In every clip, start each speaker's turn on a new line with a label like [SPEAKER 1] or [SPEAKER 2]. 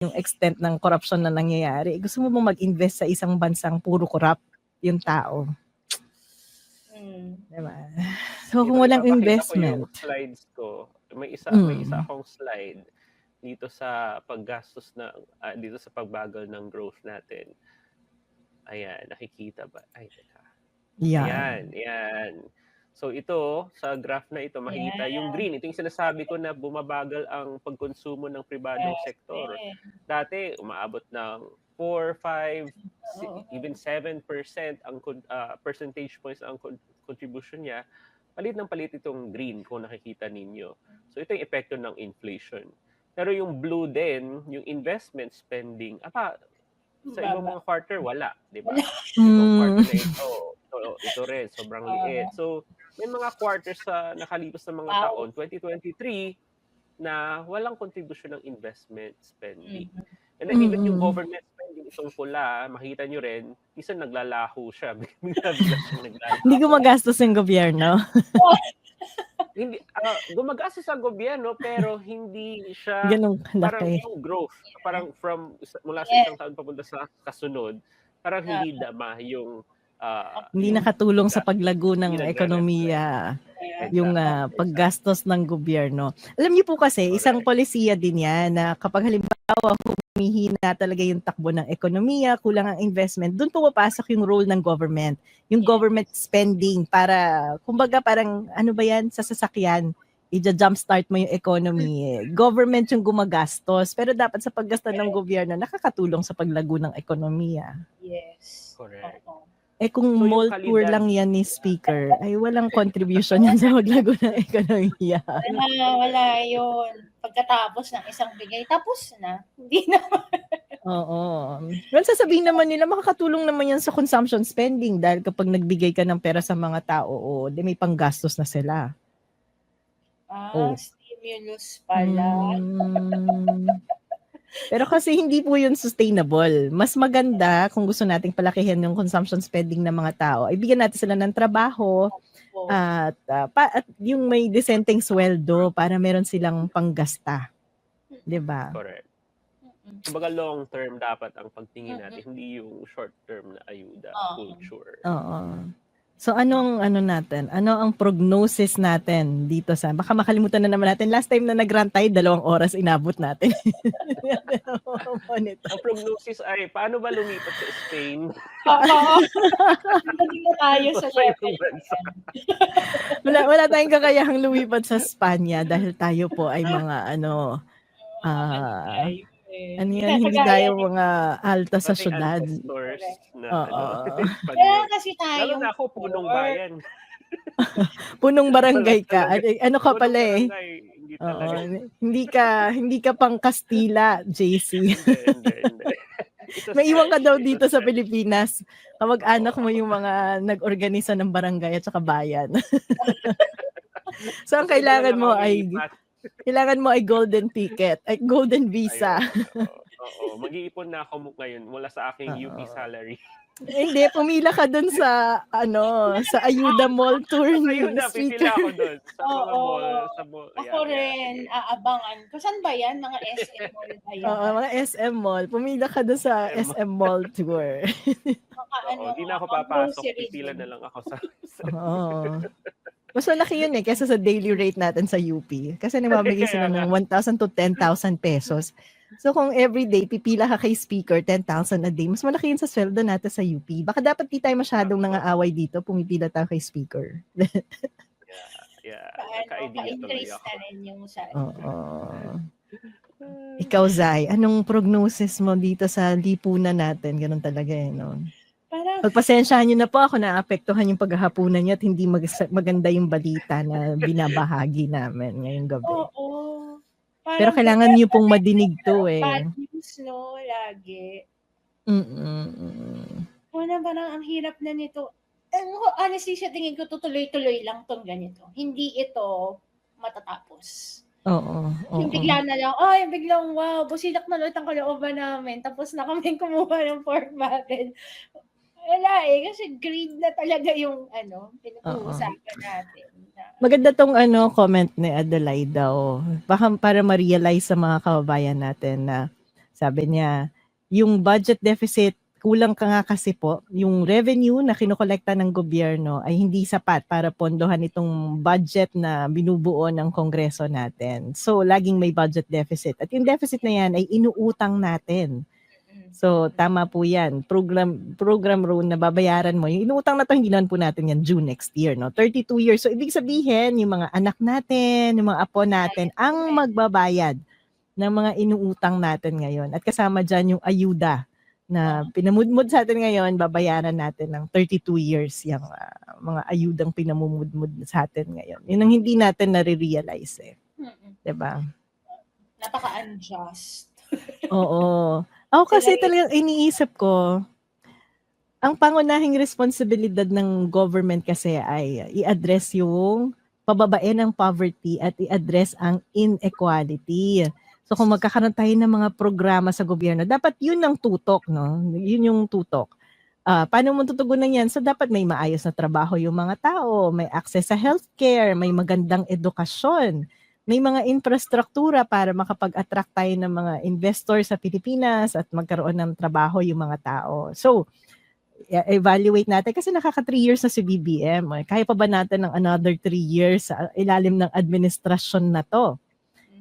[SPEAKER 1] yung extent ng corruption na nangyayari. Gusto mo bang mag-invest sa isang bansang puro corrupt yung tao?
[SPEAKER 2] Mm.
[SPEAKER 1] Diba? So, kung walang
[SPEAKER 3] ko
[SPEAKER 1] investment,
[SPEAKER 3] yung slides ko. May isa,
[SPEAKER 1] Mm.
[SPEAKER 3] may isa akong slide dito sa paggastos na ah, dito sa pagbagal ng growth natin. Ayan, nakikita ba? Ay, teka.
[SPEAKER 1] yeah.
[SPEAKER 3] Ayan, ayan. So ito, sa graph na ito, makikita yung green. Ito yung sinasabi ko na bumabagal ang pagkonsumo ng pribadong
[SPEAKER 2] Yes,
[SPEAKER 3] sektor. Dati, umaabot ng 4, 5, si-
[SPEAKER 2] Oo.
[SPEAKER 3] even 7% ang ah, percentage points ang con- contribution niya. Palit ng palit itong green kung nakikita ninyo. So ito yung epekto ng inflation. Pero yung blue din, yung investment spending, apa, sa ibang mga quarter, wala. Di ba? Itong quarter na ito, ito, ito rin, sobrang liit. So, may mga quarters sa nakalipas na mga
[SPEAKER 2] Wow.
[SPEAKER 3] taon, 2023, na walang contribution ng investment spending.
[SPEAKER 2] Mhm.
[SPEAKER 3] And then even yung government spending, itong pula, makita nyo rin, isa naglalaho siya.
[SPEAKER 1] Hindi gumagastos yung gobyerno.
[SPEAKER 3] hindi, ah, gumagastos sa gobyerno, pero hindi siya
[SPEAKER 1] Ganun
[SPEAKER 3] parang
[SPEAKER 1] kalaki.
[SPEAKER 3] yung growth, parang from mula sa isang taon papunta sa kasunod, parang hindi dama yung ah,
[SPEAKER 1] Hindi
[SPEAKER 3] yung-
[SPEAKER 1] nakatulong sa paglago ng ekonomiya.
[SPEAKER 2] Ayan.
[SPEAKER 1] yung ah, paggastos ng gobyerno. Alam niyo po kasi, isang polisiya din yan na kapag halimbawa humihina talaga yung takbo ng ekonomiya, kulang ang investment, doon pumapasok yung role ng government. Yung government spending para, kumbaga parang, ano ba yan, sa sasakyan, i-jumpstart mo yung economy. Government yung gumagastos, pero dapat sa paggastos ng gobyerno, nakakatulong sa paglago ng ekonomiya.
[SPEAKER 2] Yes.
[SPEAKER 3] Correct.
[SPEAKER 2] Oo.
[SPEAKER 1] Eh kung
[SPEAKER 3] So,
[SPEAKER 1] mall tour lang yan ni speaker, ay walang contribution yan sa paglago ng ekonomiya.
[SPEAKER 2] Wala, wala yun. Pagkatapos ng isang bigay, tapos na. Hindi na.
[SPEAKER 1] Oo. Well, sasabihin naman nila, makakatulong naman yan sa consumption spending dahil kapag nagbigay ka ng pera sa mga tao, o di may panggastos na sila.
[SPEAKER 2] Ah,
[SPEAKER 1] Oh.
[SPEAKER 2] stimulus pala.
[SPEAKER 1] Mm. Pero kasi hindi po yun sustainable. Mas maganda kung gusto nating palakihin yung consumption spending ng mga tao, ay bigyan natin sila ng trabaho
[SPEAKER 2] Oh.
[SPEAKER 1] at, ah, pa, at yung may decenteng sweldo para meron silang panggasta. 'Di ba?
[SPEAKER 3] Correct. Kumbaga long term dapat ang pagtingin natin, hindi yung short term na ayuda, culture.
[SPEAKER 1] Oo. So anong ano natin? Ano ang prognosis natin dito sa baka makalimutan na naman natin last time na nagrant tayo dalawang oras inabot natin.
[SPEAKER 3] Ang prognosis ay, paano ba lumipat sa Spain?
[SPEAKER 2] Oo. Hindi na tayo sa level.
[SPEAKER 1] wala wala tayong kakayahang lumipat sa Spanya dahil tayo po ay mga ano ah
[SPEAKER 2] Ay, eh.
[SPEAKER 1] ano yan, hindi tayo mga alta sa
[SPEAKER 3] Pati
[SPEAKER 1] syudad.
[SPEAKER 3] na
[SPEAKER 1] Oo.
[SPEAKER 3] ano,
[SPEAKER 2] Kaya kasi tayo.
[SPEAKER 3] Lalo na ako, punong bayan.
[SPEAKER 1] Punong barangay ka. Ano, ka pala eh?
[SPEAKER 3] Hindi
[SPEAKER 1] Oo, hindi ka hindi ka pang Kastila, JC.
[SPEAKER 3] Hindi, hindi,
[SPEAKER 1] ka daw
[SPEAKER 3] ito
[SPEAKER 1] dito sa Pilipinas. Kamag-anak mo yung mga nag-organisa ng barangay at saka bayan. so ang kailangan
[SPEAKER 3] lang
[SPEAKER 1] mo ay. Kailangan mo ay golden ticket, ay golden visa.
[SPEAKER 3] Oo, mag-iipon na ako ngayon mula sa aking UP
[SPEAKER 1] Oo.
[SPEAKER 3] salary.
[SPEAKER 1] Hindi, pumila ka dun sa ano, sa Ayuda Mall Tour ni
[SPEAKER 3] na, pipila ako doon. Sa mga
[SPEAKER 2] Oo.
[SPEAKER 3] mall. Sa mall.
[SPEAKER 2] Ako
[SPEAKER 3] Ayan,
[SPEAKER 2] rin,
[SPEAKER 3] ayan.
[SPEAKER 2] aabangan. Saan ba yan? Mga SM mall ba yan?
[SPEAKER 1] Oo, mga SM Mall. Pumila ka dun sa
[SPEAKER 3] SM
[SPEAKER 1] Mall Tour.
[SPEAKER 2] Mga ano,
[SPEAKER 3] Oo, di na ako
[SPEAKER 2] mga
[SPEAKER 3] papasok. Pipila na lang ako sa...
[SPEAKER 1] Oo. Mas malaki yun eh, kesa sa daily rate natin sa UP. Kasi namamigay sila ng 1,000 to 10,000 pesos. So kung everyday, pipila ka kay speaker, 10,000 a day, mas malaki yun sa sweldo natin sa UP. Baka dapat di tayo masyadong nangaaway dito, pumipila tayo kay speaker.
[SPEAKER 3] Yeah,
[SPEAKER 2] Paano,
[SPEAKER 3] tuloy
[SPEAKER 2] pa-increase
[SPEAKER 3] ako.
[SPEAKER 2] na rin yung sa...
[SPEAKER 1] Oo. Ikaw, Zai, anong prognosis mo dito sa lipunan natin? Ganun talaga eh, no?
[SPEAKER 2] Parang,
[SPEAKER 1] Pagpasensyahan nyo na po ako naapektuhan yung paghahapunan niya at hindi mag- maganda yung balita na binabahagi namin ngayong gabi.
[SPEAKER 2] oo. Parang,
[SPEAKER 1] Pero kailangan niyo pong madinig to eh.
[SPEAKER 2] Bad news, no? Lagi.
[SPEAKER 1] Mm-mm.
[SPEAKER 2] Una parang ang hirap na nito. Ano, honestly, sa tingin ko, tutuloy-tuloy lang tong ganito. Hindi ito matatapos.
[SPEAKER 1] Oo. oo.
[SPEAKER 2] Yung bigla na lang, ay, biglang, wow, busilak na ulit ang kalooban namin. Tapos na kami kumuha ng pork barrel. Wala eh, kasi greed na talaga yung, ano, pinag-uusapan natin. Na,
[SPEAKER 1] Maganda tong ano comment ni Adelaide daw. Baka para ma-realize sa mga kababayan natin na Sabi niya, yung budget deficit, kulang ka nga kasi po, yung revenue na kinokolekta ng gobyerno ay hindi sapat para pondohan itong budget na binubuo ng kongreso natin. So, laging may budget deficit. At yung deficit na yan ay inuutang natin. So, tama po yan. Program, program loan na babayaran mo. Yung inuutang na to, hindi naman po natin yan June next year. No? 32 years. So, ibig sabihin, yung mga anak natin, yung mga apo natin, ang magbabayad ng mga inuutang natin ngayon. At kasama dyan yung ayuda na pinamudmud sa atin ngayon, babayaran natin ng 32 years yung ah, mga ayudang pinamumudmud sa atin ngayon. Yun ang hindi natin nare-realize eh.
[SPEAKER 2] Mm-mm.
[SPEAKER 1] 'Di ba?
[SPEAKER 2] Napaka-unjust.
[SPEAKER 1] Oo. Ako kasi
[SPEAKER 2] Sila-
[SPEAKER 1] talagang iniisip ko, ang pangunahing responsibilidad ng government kasi ay i-address yung pababae ng poverty at i-address ang inequality. So kung magkakaroon tayo ng mga programa sa gobyerno, dapat yun ang tutok, no? Yun yung tutok. Ah, paano mo tutugunan yan? So dapat may maayos na trabaho yung mga tao, may access sa healthcare, may magandang edukasyon, may mga infrastruktura para makapag-attract tayo ng mga investors sa Pilipinas at magkaroon ng trabaho yung mga tao. So, e- evaluate natin kasi nakaka 3 years na si BBM. eh. Kaya pa ba natin ng another 3 years sa ilalim ng administrasyon na to?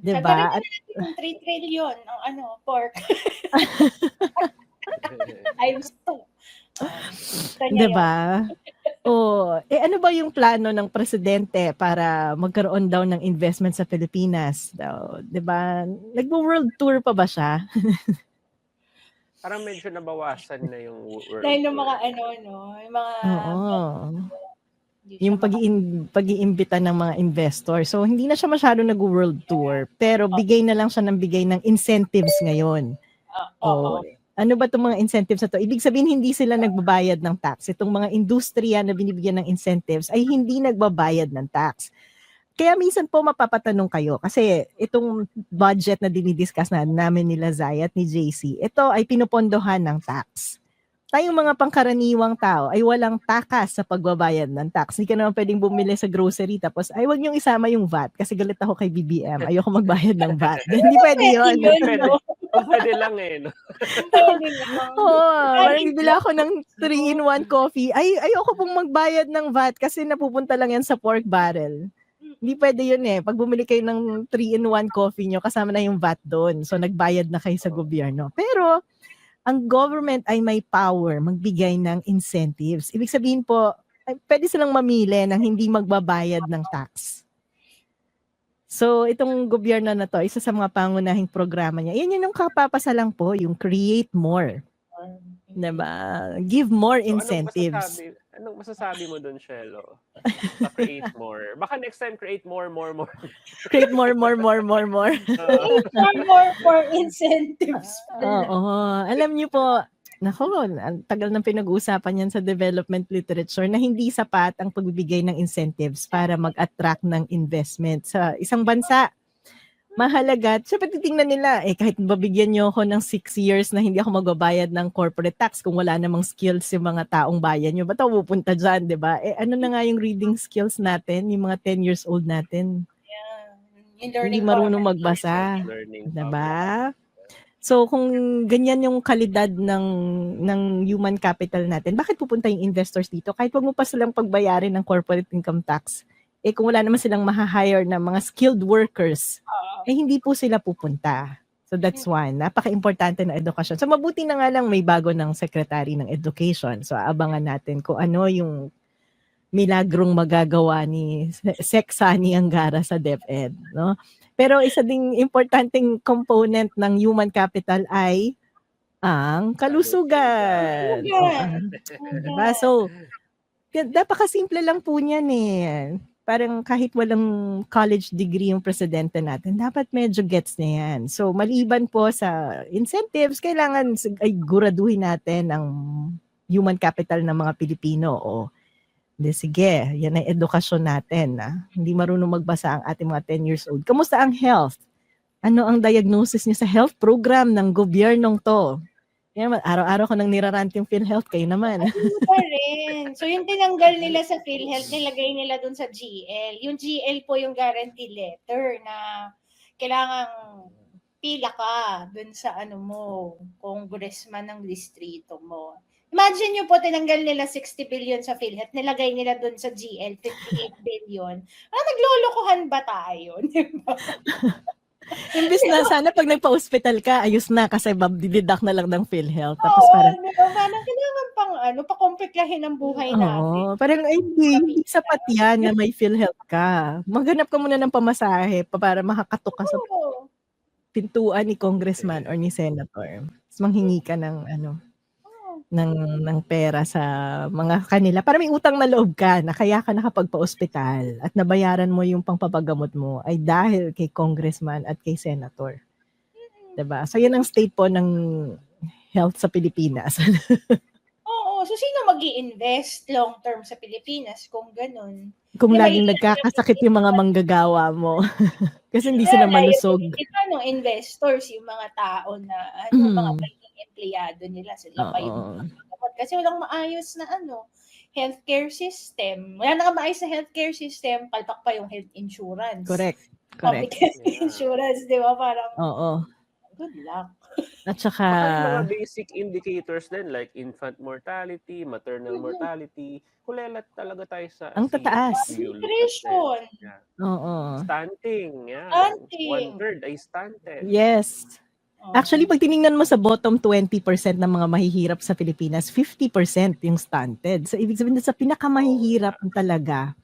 [SPEAKER 1] Diba?
[SPEAKER 2] Diba?
[SPEAKER 1] At,
[SPEAKER 2] Yung 3 trillion ng ano, pork. Times 2. Um,
[SPEAKER 1] diba? O, eh ano ba yung plano ng presidente para magkaroon daw ng investment sa Pilipinas? Daw, 'di ba? Nagwo-world tour pa ba siya?
[SPEAKER 3] Parang medyo nabawasan na yung world.
[SPEAKER 2] Dahil ng mga
[SPEAKER 3] tour.
[SPEAKER 2] ano, no, yung mga...
[SPEAKER 1] Oo. yung pag pag-iimbita ng mga investor. So hindi na siya masyado nag-world tour, pero bigay na lang siya ng bigay ng incentives ngayon.
[SPEAKER 2] Ah,
[SPEAKER 1] Oh,
[SPEAKER 2] oo.
[SPEAKER 1] Ano ba itong mga incentives na to? Ibig sabihin hindi sila nagbabayad ng tax. Itong mga industriya na binibigyan ng incentives ay hindi nagbabayad ng tax. Kaya minsan po mapapatanong kayo kasi itong budget na dinidiscuss na namin nila Zay at ni JC, ito ay pinupondohan ng tax. Tayong mga pangkaraniwang tao ay walang takas sa pagbabayad ng tax. Hindi ka naman pwedeng bumili sa grocery tapos ay wag niyong isama yung VAT kasi galit ako kay BBM. Ayoko magbayad ng VAT. Hindi pwede yun.
[SPEAKER 2] Pwede yun, no?
[SPEAKER 3] Pwede lang eh. No?
[SPEAKER 1] Oo, parang bibili ako ng 3-in-1 coffee. Ay, ayoko pong magbayad ng VAT kasi napupunta lang yan sa pork barrel. Hindi pwede yun eh. Pag bumili kayo ng 3-in-1 coffee nyo, kasama na yung VAT doon. So, nagbayad na kayo sa gobyerno. Pero, ang government ay may power magbigay ng incentives. Ibig sabihin po, ay, pwede silang mamili ng hindi magbabayad ng tax. So, itong gobyerno na to, isa sa mga pangunahing programa niya, yan yun yung kapapasalang po, yung create more. Diba? Give more
[SPEAKER 3] So,
[SPEAKER 1] incentives.
[SPEAKER 3] Anong masasabi, anong masasabi mo dun, Shelo? Sa create more. Baka next time create more, more, more.
[SPEAKER 1] Create more, more, more, more, more.
[SPEAKER 3] Uh,
[SPEAKER 2] More, more for incentives.
[SPEAKER 1] Oo. Alam niyo po, nako, ang tagal ng pinag-uusapan yan sa development literature na hindi sapat ang pagbibigay ng incentives para mag-attract ng investment sa isang bansa. Mahalaga. Siyempre titingnan nila, eh kahit babigyan niyo ako ng six years na hindi ako magbabayad ng corporate tax kung wala namang skills yung mga taong bayan niyo, ba't ako pupunta dyan, di ba? Eh ano na nga yung reading skills natin, yung mga 10 years old natin,
[SPEAKER 2] Yung
[SPEAKER 1] hindi marunong
[SPEAKER 2] power.
[SPEAKER 1] magbasa.
[SPEAKER 3] learning.
[SPEAKER 1] Diba? So kung ganyan yung kalidad ng ng human capital natin, bakit pupunta yung investors dito? Kahit wag mo pa silang pagbayarin ng corporate income tax, eh kung wala naman silang maha-hire na mga skilled workers. Eh hindi po sila pupunta. So that's one. Napaka-importante na edukasyon. So mabuti na nga lang may bago ng Secretary ng Education. So abangan natin kung ano yung milagrong magagawa ni Sec Sani Angara sa DepEd, no? Pero isa ding importanteng component ng human capital ay ang kalusugan.
[SPEAKER 2] Kalusugan.
[SPEAKER 1] Oo. Diba? So, napakasimple lang po niyan eh. Parang kahit walang college degree yung presidente natin, dapat medyo gets na yan. So, maliban po sa incentives, kailangan ay guraduhin natin ang human capital ng mga Pilipino o de sige, yan ay edukasyon natin. Na. Hindi marunong magbasa ang ating mga 10 years old. Kamusta ang health? Ano ang diagnosis niyo sa health program ng gobyernong to? Yan naman, araw-araw ko nang nirarant yung PhilHealth. Kayo naman.
[SPEAKER 2] Pa rin. So yung tinanggal nila sa PhilHealth, nilagay nila dun sa GL. Yung GL po yung guarantee letter na kailangan pila ka dun sa ano mo, congressman ng distrito mo. Imagine nyo po, tinanggal nila 60 billion sa PhilHealth, nilagay nila dun sa GL, 58 billion. Ah, naglolokohan ba tayo? Di ba?
[SPEAKER 1] Imbis na sana pag nagpa-hospital ka, ayos na kasi dideduct na lang ng PhilHealth. Tapos
[SPEAKER 2] Oo,
[SPEAKER 1] parang,
[SPEAKER 2] ba? Parang kailangan pang ano, pakomplikahin ang buhay natin.
[SPEAKER 1] oo, parang ay, hindi, hindi sapat yan na may PhilHealth ka. Maghanap ka muna ng pamasahe pa para makakatok ka sa
[SPEAKER 2] Oo.
[SPEAKER 1] pintuan ni congressman or ni senator. Tapos manghingi ka ng ano. Ng ng pera sa mga kanila para may utang na loob ka na kaya ka nakapagpa-ospital at nabayaran mo yung pangpapagamot mo ay dahil kay congressman at kay senator. 'Di ba? So yan ang state po ng health sa Pilipinas.
[SPEAKER 2] Oo. So, sino mag invest long term sa Pilipinas kung ganun?
[SPEAKER 1] Kung
[SPEAKER 2] Di ba
[SPEAKER 1] laging nagkakasakit yung mga manggagawa mo. Kasi hindi sila malusog.
[SPEAKER 2] Yung, ano, investors, yung mga tao na, ano,
[SPEAKER 1] Mhm.
[SPEAKER 2] mga empleyado nila, sila pa yung. Kasi walang maayos na, ano, healthcare system. Wala na maayos na healthcare system, palpak pa yung health insurance.
[SPEAKER 1] Correct.
[SPEAKER 2] Public
[SPEAKER 1] Correct.
[SPEAKER 2] health
[SPEAKER 3] Yeah.
[SPEAKER 2] insurance, di ba? Parang,
[SPEAKER 1] Oo.
[SPEAKER 2] good luck.
[SPEAKER 1] At saka
[SPEAKER 3] mga basic indicators din like infant mortality, maternal
[SPEAKER 2] Mhm.
[SPEAKER 3] mortality, kulelat talaga tayo sa
[SPEAKER 1] Ang tataas.
[SPEAKER 2] Nutrition.
[SPEAKER 3] Yeah.
[SPEAKER 1] oo.
[SPEAKER 3] Stunting, yeah.
[SPEAKER 2] Stunting.
[SPEAKER 3] One third ay stunted.
[SPEAKER 1] Yes. Actually, pag tiningnan mo sa bottom 20% ng mga mahihirap sa Pilipinas, 50% yung stunted. So, ibig sabihin sa pinakamahihirap talaga,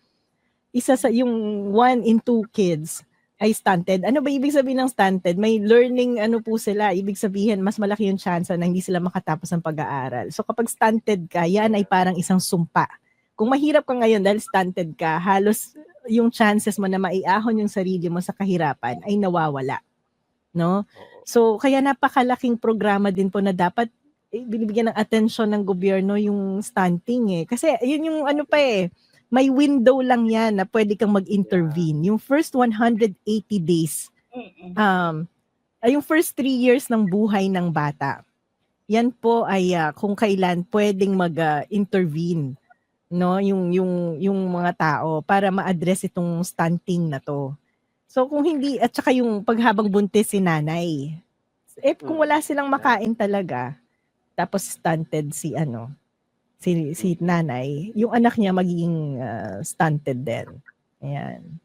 [SPEAKER 1] isa sa yung one in two kids ay stunted. Ano ba ibig sabihin ng stunted? May learning ano po sila. Ibig sabihin, mas malaki yung chance na hindi sila makatapos ng pag-aaral. So, kapag stunted ka, yan ay parang isang sumpa. Kung mahirap ka ngayon dahil stunted ka, halos yung chances mo na maiahon yung sarili mo sa kahirapan ay nawawala. No? So, kaya napakalaking programa din po na dapat eh, binibigyan ng atensyon ng gobyerno yung stunting eh. Kasi yun yung ano pa eh, may window lang yan na pwede kang mag-intervene. Yung first 180 days, um, ay yung first three years ng buhay ng bata. Yan po ay ah, kung kailan pwedeng mag-intervene no yung yung yung mga tao para ma-address itong stunting na to. So kung hindi at saka yung paghabang buntis si nanay. Eh kung
[SPEAKER 3] Mm.
[SPEAKER 1] wala silang makain talaga tapos stunted si ano si si nanay, yung anak niya magiging ah, stunted din. Ayan.